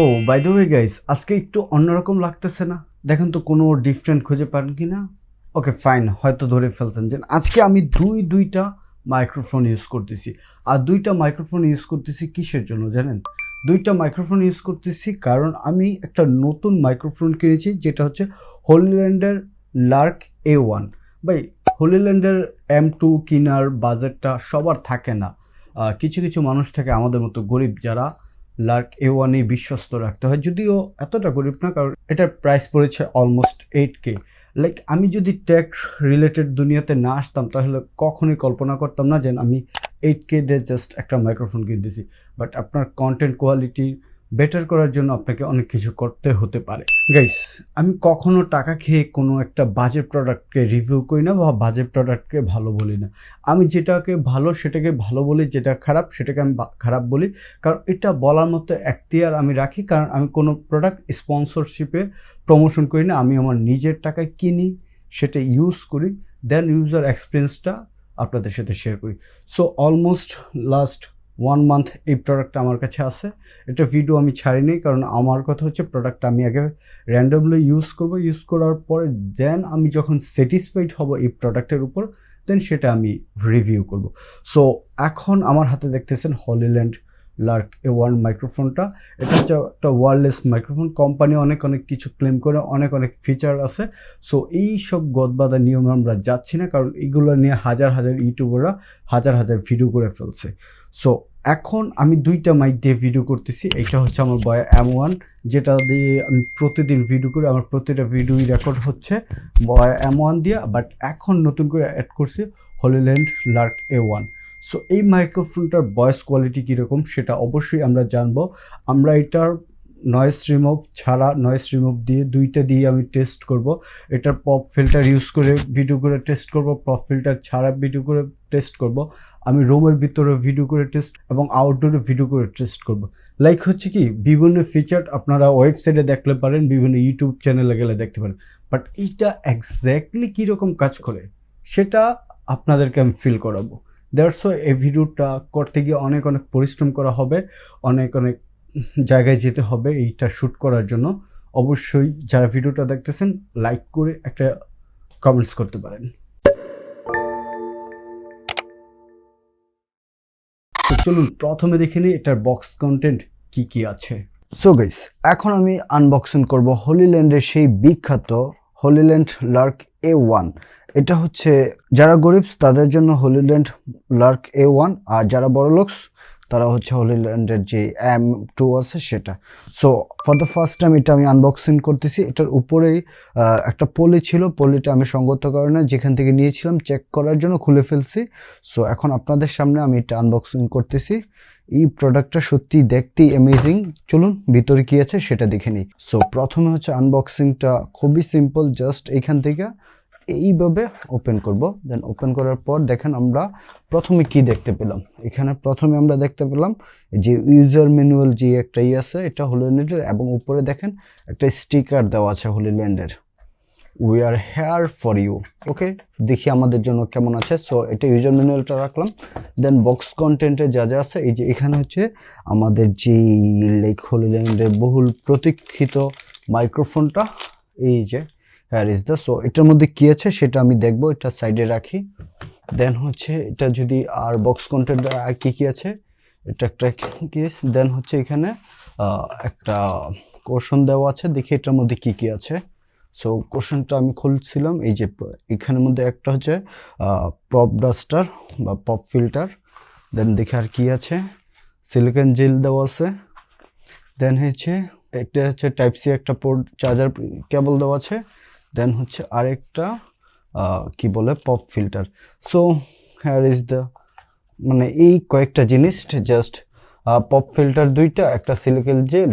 O by the way guys আজকে একটু অন্যরকম লাগতেছে না? দেখেন তো কোনো ডিফারেন্ট খুঁজে পান কি না? ওকে ফাইন হয়তো ধরে ফেলছেন। যে আজকে আমি দুই, দুইটা মাইক্রোফোন ইউজ করতেছি। আর দুইটা মাইক্রোফোন ইউজ করতেছি কিসের জন্য জানেন? দুইটা মাইক্রোফোন ইউজ করতেছি কারণ আমি একটা নতুন মাইক্রোফোন কিনেছি, যেটা হচ্ছে হোলিল্যান্ডের লার্ক এ ওয়ান ভাই হোলিল্যান্ডের এম টু কিনার বাজেটটা সবার থাকে না। কিছু কিছু মানুষ থাকে আমাদের মতো গরিব যারা লার্ক এ ওয়ানে বিশ্বস্ত রাখতে হয়। যদিও এতটা গরিব না, কারণ এটার প্রাইস পড়েছে অলমোস্ট এইট কে লাইক আমি যদি টেক রিলেটেড দুনিয়াতে না আসতাম, তাহলে কখনোই কল্পনা করতাম না যে আমি এইট কে দিয়ে জাস্ট একটা মাইক্রোফোন কিনতেছি। বাট আপনার কন্টেন্ট কোয়ালিটি বেটার করার জন্য আপনাকে অনেক কিছু করতে হতে পারে। গাইস আমি কখনো টাকা খেয়ে কোনো একটা বাজে প্রোডাক্টকে রিভিউ করি না বা বাজে প্রোডাক্টকে ভালো বলি না। আমি যেটাকে ভালো সেটাকে ভালো বলি, যেটা খারাপ সেটাকে আমি খারাপ বলি। কারণ এটা বলার মতো এখতিয়ার আমি রাখি, কারণ আমি কোনো প্রোডাক্ট স্পন্সরশিপে প্রমোশন করি না। আমি আমার নিজের টাকায় কিনি, সেটা ইউজ করি দেন ইউজার এক্সপিরিয়েন্সটা আপনাদের সাথে শেয়ার করি। So almost last one month এই প্রোডাক্টটা আমার কাছে আছে। এটা ভিডিও আমি ছাড়িনি, কারণ আমার কথা হচ্ছে প্রোডাক্টটা আমি আগে র্যান্ডমলি ইউজ করব। ইউজ করার পরে দেন আমি যখন স্যাটিসফাইড হব এই প্রোডাক্টের উপর দেন সেটা আমি রিভিউ করব। সো এখন আমার হাতে দেখতেছেন হলিল্যান্ড লার্ক এ ওয়ান মাইক্রোফোনটা এটা হচ্ছে একটা ওয়ারলেস মাইক্রোফোন কোম্পানি অনেক অনেক কিছু ক্লেম করে, অনেক অনেক ফিচার আছে। সো এই সব গদবাদা নিয়মে আমরা যাচ্ছি না, কারণ এগুলো নিয়ে হাজার হাজার ইউটিউবাররা হাজার হাজার ভিডিও করে ফেলছে। সো এখন আমি দুইটা মাইক দিয়ে ভিডিও করতেছি। এটা হচ্ছে আমার বয় এম ওয়ান যেটা দিয়ে আমি প্রতিদিন ভিডিও করি। আমার প্রতিটা ভিডিওই রেকর্ড হচ্ছে বয় এম ওয়ান দিয়ে বাট এখন নতুন করে অ্যাড করছি Hollyland Lark A one so এই মাইক্রোফোনটার ভয়েস কোয়ালিটি কীরকম সেটা অবশ্যই আমরা জানব। আমরা এটার নয়েস রিমুভ ছাড়া নয়েস রিমুভ দিয়ে দুইটা দিয়ে আমি টেস্ট করব। এটার পপ ফিল্টার ইউজ করে ভিডিও করে টেস্ট করব পপ ফিল্টার ছাড়া ভিডিও করে টেস্ট করব। আমি রুমের ভিতরে ভিডিও করে টেস্ট এবং আউটডোরে ভিডিও করে টেস্ট করব। লাইক হচ্ছে কি, বিভিন্ন ফিচার আপনারা ওয়েবসাইটে দেখলে পারেন, বিভিন্ন ইউটিউব চ্যানেলে গেলে দেখতে পারেন। বাট এইটা এক্স্যাক্টলি কীরকম কাজ করে, সেটা আপনাদেরকে আমি ফিল করাবো। দ্যাটস এই ভিডিওটা করতে গিয়ে অনেক অনেক পরিশ্রম করা হবে, অনেক অনেক জায়গায় যেতে হবে এইটা শ্যুট করার জন্য। অবশ্যই যারা ভিডিওটা দেখতেছেন লাইক করে একটা কমেন্টস করতে পারেন। চলুন, প্রথমে দেখে নিই এটার বক্স কন্টেন্ট কি কি আছে। সো গাইস এখন আমি আনবক্সিং করব হোলিল্যান্ডের সেই বিখ্যাত হোলিল্যান্ড লার্ক এ ওয়ান। এটা হচ্ছে, যারা গরিব তাদের জন্য হোলিল্যান্ড লার্ক এ ওয়ান, আর যারা বড় লোকস তারা হচ্ছে হোলিল্যান্ডের যে এম টু আছে সেটা। So for the first time এটা আমি আনবক্সিং করতেছি। এটার উপরেই একটা পলি ছিল। পলিটা আমি সঙ্গত কারণে যেখান থেকে নিয়েছিলাম চেক করার জন্য খুলে ফেলছি। সো এখন আপনাদের সামনে আমি এটা আনবক্সিং করতেছি। এই প্রোডাক্টটা সত্যি দেখতেই অ্যামেজিং চলুন, ভিতরে কি আছে সেটা দেখে নিই। সো প্রথমে হচ্ছে আনবক্সিংটা খুবই সিম্পল জাস্ট এইখান থেকে। এইভাবে ওপেন করব। দেন ওপেন করার পর দেখেন আমরা প্রথমে কি দেখতে পেলাম? এখানে প্রথমে আমরা দেখতে পেলাম যে ইউজার ম্যানুয়াল যে একটা ই আছে, এটা হোলিল্যান্ডের এবং উপরে দেখেন একটা স্টিকার দেওয়া আছে হোলিল্যান্ডের we are here for you okay দেখি আমাদের জন্য কেমন আছে। সো এটা ইউজার ম্যানুয়ালটা রাখলাম। দেন বক্স কন্টেন্টে যা যা আছে, এই যে এখানে হচ্ছে আমাদের যে লাইক হোলিল্যান্ডের বহুল প্রতীক্ষিত মাইক্রোফোনটা এই যে হ্যার ইজ দ্য সো এটার মধ্যে কী আছে সেটা আমি দেখব, এটা সাইডে রাখি। দেন হচ্ছে, এটা যদি আর বক্স কন্টেন্ট আর কী কী আছে, এটা একটা কেস দেন হচ্ছে এখানে একটা কোশন দেওয়া আছে, দেখি এটার মধ্যে কী কী আছে। সো কোশ্চেনটা আমি খুলছিলাম, এই যে এখানের মধ্যে একটা হচ্ছে পপ ডাস্টার বা পপ ফিল্টার দেন দেখি আর কী আছে সিলিকন জেল দেওয়া আছে। দেন হচ্ছে, এটা হচ্ছে টাইপ সি একটা পোর্ট চার্জার কেবল দেওয়া আছে। দেন হচ্ছে আরেকটা কি বলে pop filter so here is the মানে এই কয়েকটা জিনিস জাস্ট পপ ফিল্টার দুইটা, একটা সিলিকেল জেল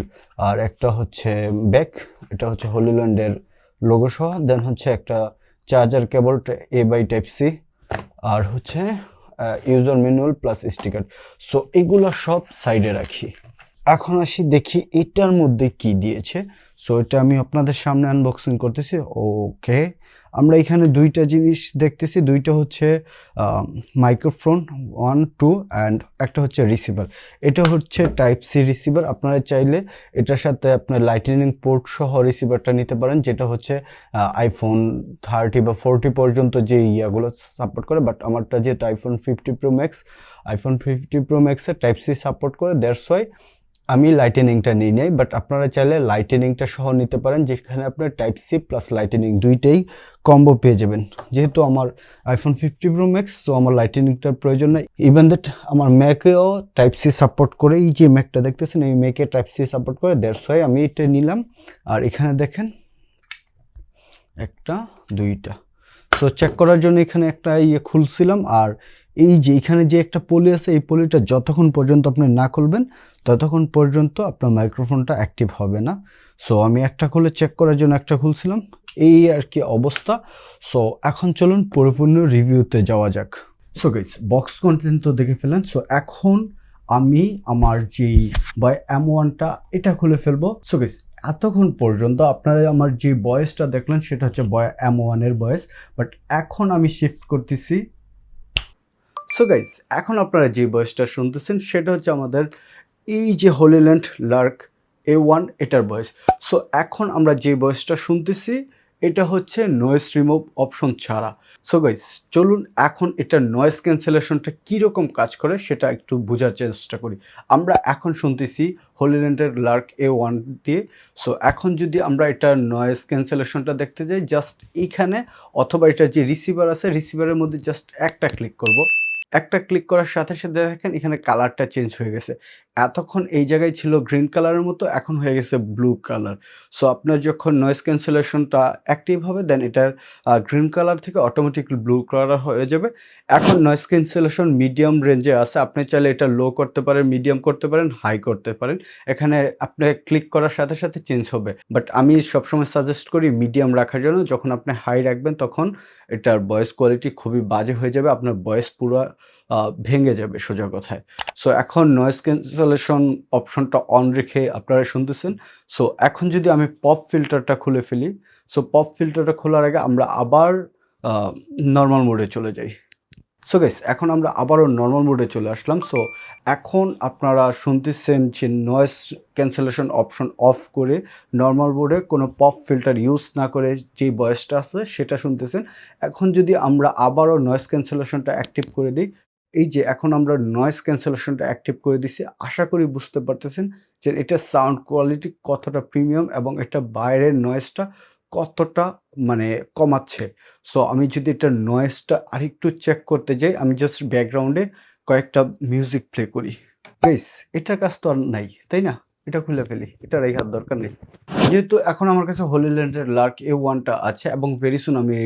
আর একটা হচ্ছে ব্যাক এটা হচ্ছে হোলিল্যান্ডের লোগো সহ। দেন হচ্ছে একটা charger cable A by type C আর হচ্ছে user manual plus sticker so এগুলো সব সাইডে রাখি। এখন আসি দেখি এটার মধ্যে কি দিয়েছে। সো এটা আমি আপনাদের সামনে আনবক্সিং করতেছি। ওকে আমরা এখানে দুইটা জিনিস দেখতেছি। দুইটা হচ্ছে মাইক্রোফোন ওয়ান টু অ্যান্ড একটা হচ্ছে রিসিভার এটা হচ্ছে টাইপ সি রিসিভার আপনারা চাইলে এটার সাথে আপনার লাইটেনিং পোর্ট সহ রিসিভারটা নিতে পারেন, যেটা হচ্ছে আইফোন থার্টি বা ফোরটি পর্যন্ত যে ইয়াগুলো সাপোর্ট করে। বাট আমারটা যেহেতু iPhone fifty pro max iPhone fifty pro ম্যাক্সের টাইপ সি সাপোর্ট করে ওয়াই আমি লাইটেনিংটা নিয়ে নেই বাট আপনারা চাইলে লাইটেনিংটা সহ নিতে পারেন, যেখানে আপনার টাইপ সি প্লাস লাইটেনিং দুইটাই কম্বো পেয়ে যাবেন। যেহেতু আমার আইফোন ফিফটি প্রো ম্যাক্স তো আমার লাইটেনিংটার প্রয়োজন নেই। ইভেন দ্যাট আমার ম্যাকেও টাইপ সি সাপোর্ট করে, এই যে ম্যাকটা দেখতেছেন, এই ম্যাকে টাইপ সি সাপোর্ট করে দেড়শো হয় আমি এটা নিলাম। আর এখানে দেখেন, একটা, দুইটা। তো চেক করার জন্য এখানে একটা ইয়ে খুলছিলাম, আর এই যে এখানে যে একটা পলি আছে, এই পলিটা যতক্ষণ পর্যন্ত আপনি না খুলবেন, ততক্ষণ পর্যন্ত আপনার মাইক্রোফোনটা অ্যাক্টিভ হবে না। সো আমি একটা খুলে চেক করার জন্য একটা খুলছিলাম। এই আর কি অবস্থা। সো এখন চলুন পরিপূর্ণ রিভিউতে যাওয়া যাক। সো গাইস বক্স কন্টেন্ট তো দেখে ফেলেন সো এখন আমি আমার যেই বয় এম ওয়ানটা এটা খুলে ফেলব। সো গাইস এতক্ষণ পর্যন্ত আপনারা আমার যে বয়েসটা দেখলেন, সেটা হচ্ছে বয় এম ওয়ানের বয়েস বাট এখন আমি শিফট করতেছি সো গাইস এখন আপনারা যে বয়সটা শুনতেছেন, সেটা হচ্ছে আমাদের এই যে হোলিল্যান্ড লার্ক এ ওয়ান এটার বয়স। সো এখন আমরা যে বয়সটা শুনতেছি, এটা হচ্ছে নয়েস রিমুভ অপশন ছাড়া। সো গাইস চলুন এখন এটা নয়েস ক্যান্সেলেশনটা কীরকম কাজ করে, সেটা একটু বোঝার চেষ্টা করি। আমরা এখন শুনতেছি হোলিল্যান্ডের লার্ক এ ওয়ান দিয়ে। সো এখন যদি আমরা এটা নয়েস ক্যান্সেলেশনটা দেখতে যাই জাস্ট এইখানে অথবা এটা যে রিসিভার আছে রিসিভারের মধ্যে জাস্ট একটা ক্লিক করব। একটা ক্লিক করার সাথে সাথে দেখেন এখানে কালারটা চেঞ্জ হয়ে গেছে। এতক্ষণ এই জায়গায় ছিল গ্রিন কালারের মতো, এখন হয়ে গেছে ব্লু কালার সো আপনার যখন নয়েস ক্যান্সেলেশনটা অ্যাক্টিভ হবে দেন এটার গ্রিন কালার থেকে অটোমেটিকলি ব্লু কালার হয়ে যাবে। এখন নয়েস ক্যান্সেলেশন মিডিয়াম রেঞ্জে আছে। আপনি চাইলে এটা লো করতে পারেন মিডিয়াম করতে পারেন হাই করতে পারেন। এখানে আপনি ক্লিক করার সাথে সাথে চেঞ্জ হবে। বাট আমি সবসময় সাজেস্ট করি মিডিয়াম রাখার জন্য। যখন আপনি হাই রাখবেন, তখন এটার ভয়েস কোয়ালিটি খুবই বাজে হয়ে যাবে। আপনার ভয়েস পুরো ভেঙে যাবে সোজা কথায়। সো এখন নয়েজ ক্যান্সেলেশন অপশনটা অন রেখে আপনারা শুনতেছেন। সো এখন যদি আমি পপ ফিল্টারটা খুলে ফেলি সো পপ ফিল্টারটা খোলার আগে আমরা আবার নর্মাল মোডে চলে যাই। সো গাইস এখন আমরা আবারও নর্মাল মোডে চলে আসলাম। সো এখন আপনারা শুনতেছেন যে নয়েজ ক্যান্সেলেশন অপশন অফ করে নর্মাল মোডে কোনো পপ ফিল্টার ইউজ না করে যে ভয়েসটা আছে সেটা শুনতেছেন। এখন যদি আমরা আবারও নয়েজ ক্যান্সেলেশনটা অ্যাক্টিভ করে দিই, এই যে এখন আমরা নয়েজ ক্যান্সেলেশনটা অ্যাক্টিভ করে দিছি, আশা করি বুঝতে পারতেছেন যে এটা সাউন্ড কোয়ালিটি কতটা প্রিমিয়াম এবং এটা বাইরের নয়েজটা কতটা মানে কমাচ্ছে? সো আমি যদি এটা নয়েজটা আরেকটু চেক করতে যাই, আমি জাস্ট ব্যাকগ্রাউন্ডে কয়েকটা মিউজিক প্লে করি। গাইস এটার কাজ তো আর নাই, তাই না? এটা খুলে ফেলি, এটা রেখার দরকার নেই। যেহেতু এখন আমার কাছে হোলিল্যান্ডের লার্ক এ ওয়ানটা আছে এবং ভেরি সুন আমি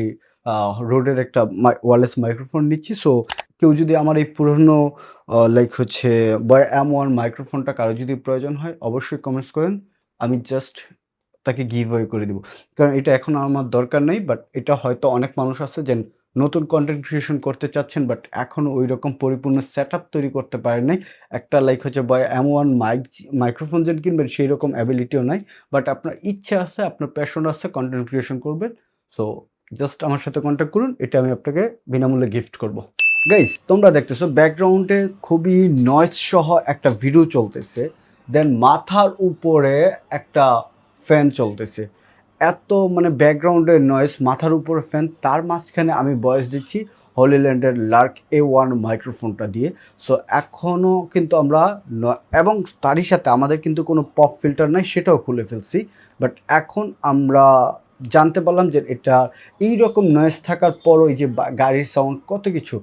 রোডের একটা ওয়ারলেস মাইক্রোফোন নিচ্ছি। সো কেউ যদি আমার এই পুরনো লাইক হচ্ছে, বয় এম ওয়ান মাইক্রোফোনটা কারও যদি প্রয়োজন হয়, অবশ্যই কমেন্টস করেন। আমি জাস্ট তাকে গিভ ওয়ে করে দিব। কারণ এটা এখন আমার দরকার নেই বাট এটা হয়তো অনেক মানুষ আছে যে নতুন কন্টেন্ট ক্রিয়েশন করতে চাচ্ছেন বাট এখনও ওই রকম পরিপূর্ণ সেট তৈরি করতে পারেন নাই। একটা লাইক হচ্ছে Boya M one mic microphone যেন কিনবেন সেই রকম অ্যাবিলিটিও নাই। বাট আপনার ইচ্ছা আছে, আপনার প্যাশন আছে কন্টেন্ট ক্রিয়েশন করবেন। সো জাস্ট আমার সাথে কন্ট্যাক্ট করুন, এটা আমি আপনাকে বিনামূল্যে গিফট করব। গাইজ তোমরা দেখতেছো ব্যাকগ্রাউন্ডে খুবই নয়েজ সহ একটা ভিডিও চলতেছে। দেন মাথার উপরে একটা ফ্যান চলতেছে। এত মানে ব্যাকগ্রাউন্ডের নয়েস মাথার উপরে ফ্যান তার মাঝখানে আমি বয়স দিচ্ছি হলিল্যান্ডের লার্ক এ ওয়ান মাইক্রোফোনটা দিয়ে। সো এখনও কিন্তু আমরা এবং তারই সাথে আমাদের কিন্তু কোনো পপ ফিল্টার নাই, সেটাও খুলে ফেলছি। বাট এখন আমরা জানতে পারলাম যে এটা এই রকম নয়েজ থাকার পর ওই যে গাড়ির সাউন্ড কত কিছু।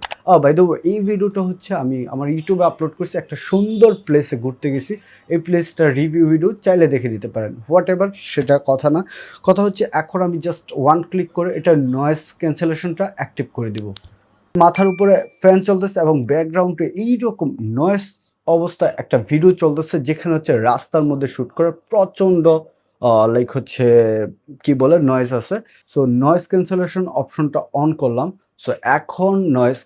বাই দ্য এই ভিডিওটা হচ্ছে আমি আমার ইউটিউবে আপলোড করছি একটা সুন্দর প্লেসে ঘুরতে গেছি। এই প্লেসটা রিভিউ ভিডিও চাইলে দেখে নিতে পারেন। হোয়াট এভার সেটা কথা না। কথা হচ্ছে এখন আমি জাস্ট ওয়ান ক্লিক করে এটা নয়েজ ক্যান্সেলেশনটা অ্যাক্টিভ করে দিব। মাথার উপরে ফ্যান চলতেছে এবং ব্যাকগ্রাউন্ডে এইরকম নয়েজ অবস্থায় একটা ভিডিও চলতেছে যেখানে হচ্ছে রাস্তার মধ্যে শ্যুট করা প্রচণ্ড লাইক হচ্ছে, কি বলে নয়েজ আছে। সো নয়েজ ক্যান্সেলেশন অপশনটা অন করলাম। সো এখন নয়েজ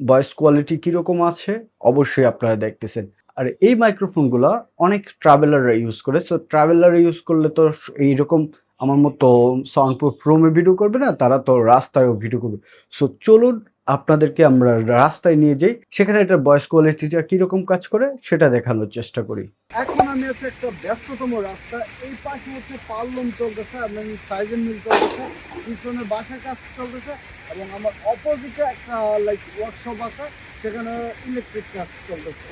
ভয়েস কোয়ালিটি কীরকম আছে, অবশ্যই আপনারা দেখতেছেন। আর এই মাইক্রোফোনগুলো অনেক ট্রাভেলাররা ইউজ করে। সো ট্রাভেলার ইউজ করলে তো এইরকম আমার মতো সাউন্ড প্রুফ রুমে ভিডিও করবে না, তারা তো রাস্তায়ও ভিডিও করবে। সো চলুন আপনাদেরকে আমরা রাস্তায় নিয়ে যাই। সেখানে এটার বয়স কোয়ালিটিটা কীরকম কাজ করে, সেটা দেখানোর চেষ্টা করি। এখন আমি হচ্ছে একটা ব্যস্ততম রাস্তা। এই পাশে হচ্ছে পাল্লম চলতেছে এবং সাইজেন মিল চলতেছে পিছনে বাসার কাজ চলতেছে এবং আমার অপোজিটে একটা লাইক ওয়ার্কশপ আছে, সেখানে ইলেকট্রিক কাজ চলতেছে।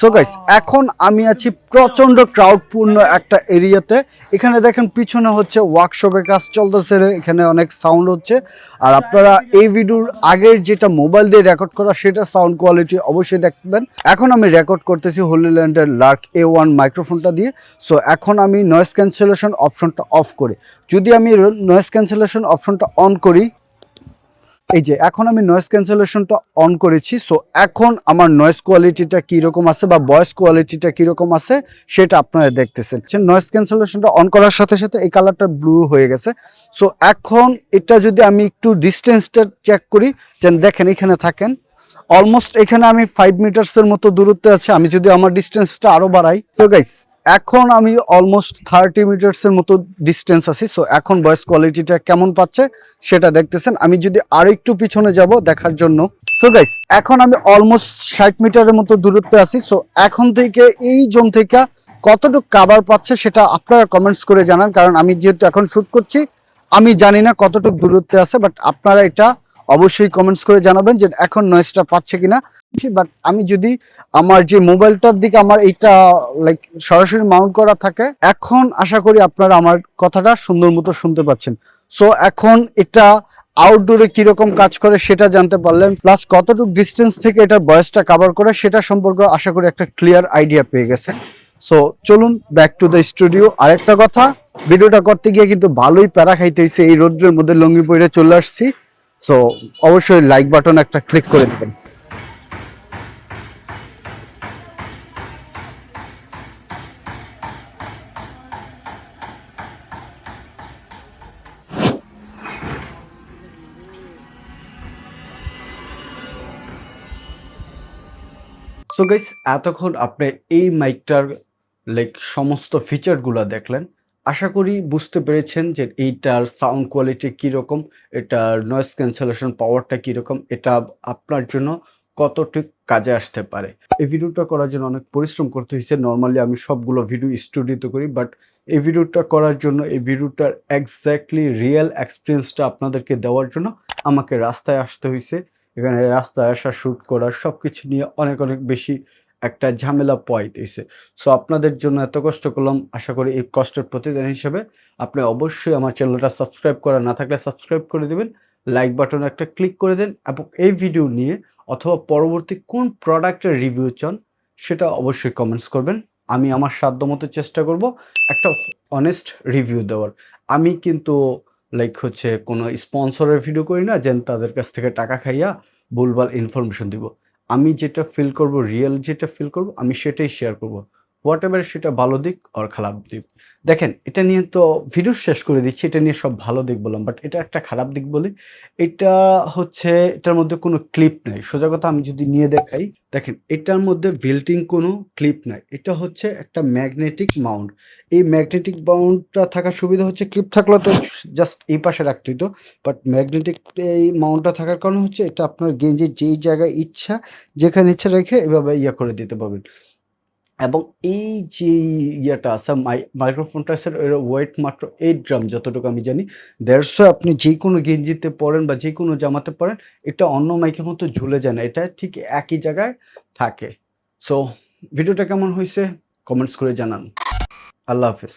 সো গাইস এখন আমি আছি প্রচণ্ড ক্রাউডপূর্ণ একটা এরিয়াতে। এখানে দেখেন পিছনে হচ্ছে ওয়ার্কশপে কাজ চলতেছে এখানে অনেক সাউন্ড হচ্ছে। আর আপনারা এই ভিডিওর আগের যেটা মোবাইল দিয়ে রেকর্ড করা সেটা সাউন্ড কোয়ালিটি অবশ্যই দেখবেন। এখন আমি রেকর্ড করতেছি হোলিল্যান্ডের লার্ক এ ওয়ান মাইক্রোফোনটা দিয়ে। সো এখন আমি নয়েস ক্যান্সেলেশন অপশনটা অফ করি। যদি আমি নয়েস ক্যান্সেলেশন অপশনটা অন করি এই যে, এখন আমি নয়েস ক্যান্সেলেশনটা অন করেছি সো এখন আমার নয়েস কোয়ালিটিটা কীরকম আছে বা ভয়েস কোয়ালিটিটা কীরকম আছে সেটা আপনারা দেখতেছেন। নয়েস ক্যান্সেলেশনটা অন করার সাথে সাথে এই কালারটা ব্লু হয়ে গেছে। সো এখন এটা যদি আমি একটু ডিস্টেন্সটা চেক করি, যেন দেখেন এখানে থাকেন অলমোস্ট এখানে আমি ফাইভ মিটার্সের মতো দূরত্বে আছে, আমি যদি আমার ডিস্টেন্সটা আরও বাড়াই। তো গাইস এখন আমি অলমোস্ট থার্টি মিটার্সের মতো ডিস্টেন্স আছি সো এখন ভয়েস কোয়ালিটিটা কেমন পাচ্ছে সেটা দেখতেছেন। আমি যদি আরও একটু পিছনে যাব দেখার জন্য। সো গাইস এখন আমি অলমোস্ট ষাট মিটারের মতো দূরত্বে আছি সো এখন থেকে এই জোন থেকে কতটুকু কাবার পাচ্ছে সেটা আপনারা কমেন্টস করে জানান, কারণ আমি যেহেতু এখন শুট করছি, আমি জানি না কতটুকু দূরত্বে আছে বাট আপনারা এটা অবশ্যই কমেন্টস করে জানাবেন যে এখন নয়েজটা পাচ্ছে কিনা। বাট আমি যদি আমার যে মোবাইলটার দিকে আমার এইটা লাইক সরাসরি মাউন্ট করা থাকে, এখন আশা করি আপনারা আমার কথাটা সুন্দর মতো শুনতে পাচ্ছেন। সো এখন এটা আউটডোরে কীরকম কাজ করে সেটা জানতে পারলেন প্লাস কতটুকু ডিস্টেন্স থেকে এটার বয়সটা কভার করে সেটা সম্পর্কে আশা করি একটা ক্লিয়ার আইডিয়া পেয়ে গেছে সো চলুন ব্যাক টু দ্য স্টুডিও আরেকটা কথা ভিডিওটা করতে গিয়ে কিন্তু ভালোই প্যারা খাইতে হয়েছে এই রোদ্রের মধ্যে লঙ্গি পরে চলে আসছি। সো অবশ্যই লাইক বাটন একটা ক্লিক করে দেবেন। সো গাইস এতক্ষণ আপনি এই মাইকটার লাইক সমস্ত ফিচারগুলো দেখলেন। আশা করি বুঝতে পেরেছেন যে এইটার সাউন্ড কোয়ালিটি কীরকম, এটার নয়েজ ক্যান্সেলেশন পাওয়ারটা কীরকম, এটা আপনার জন্য কতটুক কাজে আসতে পারে। এই ভিডিওটা করার জন্য অনেক পরিশ্রম করতে হয়েছে। নর্মালি আমি সবগুলো ভিডিও স্টুডিওতে করি বাট এই ভিডিওটা করার জন্য, এই ভিডিওটার এক্স্যাক্টলি রিয়েল এক্সপিরিয়েন্সটা আপনাদেরকে দেওয়ার জন্য আমাকে রাস্তায় আসতে হয়েছে। এখানে রাস্তায় আসা শ্যুট করা সব কিছু নিয়ে অনেক অনেক বেশি একটা ঝামেলা পয়েন্ট হয়েছে সো আপনাদের জন্য এত কষ্ট করলাম। আশা করি এই কষ্টের প্রতিদান হিসেবে আপনি অবশ্যই আমার চ্যানেলটা সাবস্ক্রাইব করা না থাকলে সাবস্ক্রাইব করে দেবেন লাইক বাটন একটা ক্লিক করে দেন এবং এই ভিডিও নিয়ে অথবা পরবর্তী কোন প্রোডাক্টের রিভিউ চান সেটা অবশ্যই কমেন্টস করবেন। আমি আমার সাধ্যমতো চেষ্টা করব একটা অনেস্ট রিভিউ দেওয়ার। আমি কিন্তু লাইক হচ্ছে কোনো স্পন্সরের ভিডিও করি না, যেন তাদের কাছ থেকে টাকা খাইয়া ভুলভাল ইনফরমেশন দিব। আমি যেটা ফিল করব রিয়েল যেটা ফিল করব আমি সেটাই শেয়ার করব। হোয়াট এভার সেটা ভালো দিক আর খারাপ দিক। দেখেন, এটা নিয়ে তো ভিডিও শেষ করে দিচ্ছি, এটা নিয়ে সব ভালো দিক বললাম বাট এটা একটা খারাপ দিক বলি। এটা হচ্ছে, এটার মধ্যে কোনো ক্লিপ নাই। সোজা কথা আমি যদি নিয়ে দেখাই, দেখেন, এটার মধ্যে বিল্টিং কোনো ক্লিপ নাই। এটা হচ্ছে একটা ম্যাগনেটিক মাউন্ট এই ম্যাগনেটিক মাউন্টটা থাকার সুবিধা হচ্ছে ক্লিপ থাকলে তো জাস্ট এই পাশে রাখতে হতো বাট ম্যাগনেটিক এই মাউন্টটা থাকার কারণে হচ্ছে, এটা আপনার গেঞ্জের যেই জায়গায় ইচ্ছা, যেখানে ইচ্ছা রেখে এভাবে ইয়া করে দিতে পারবেন। এবং এই যে ইয়েটা আছে, মাই, মাইক্রোফোনটা আছে ওয়েট মাত্র এইট গ্রাম যতটুকু আমি জানি। দেড়শো আপনি যে কোনো গেঞ্জিতে পরেন বা যে কোনো জামাতে পরেন, এটা অন্য মাইকের মতো ঝুলে যায় না। এটা ঠিক একই জায়গায় থাকে। সো ভিডিওটা কেমন হয়েছে? কমেন্টস করে জানান। আল্লাহ হাফেজ।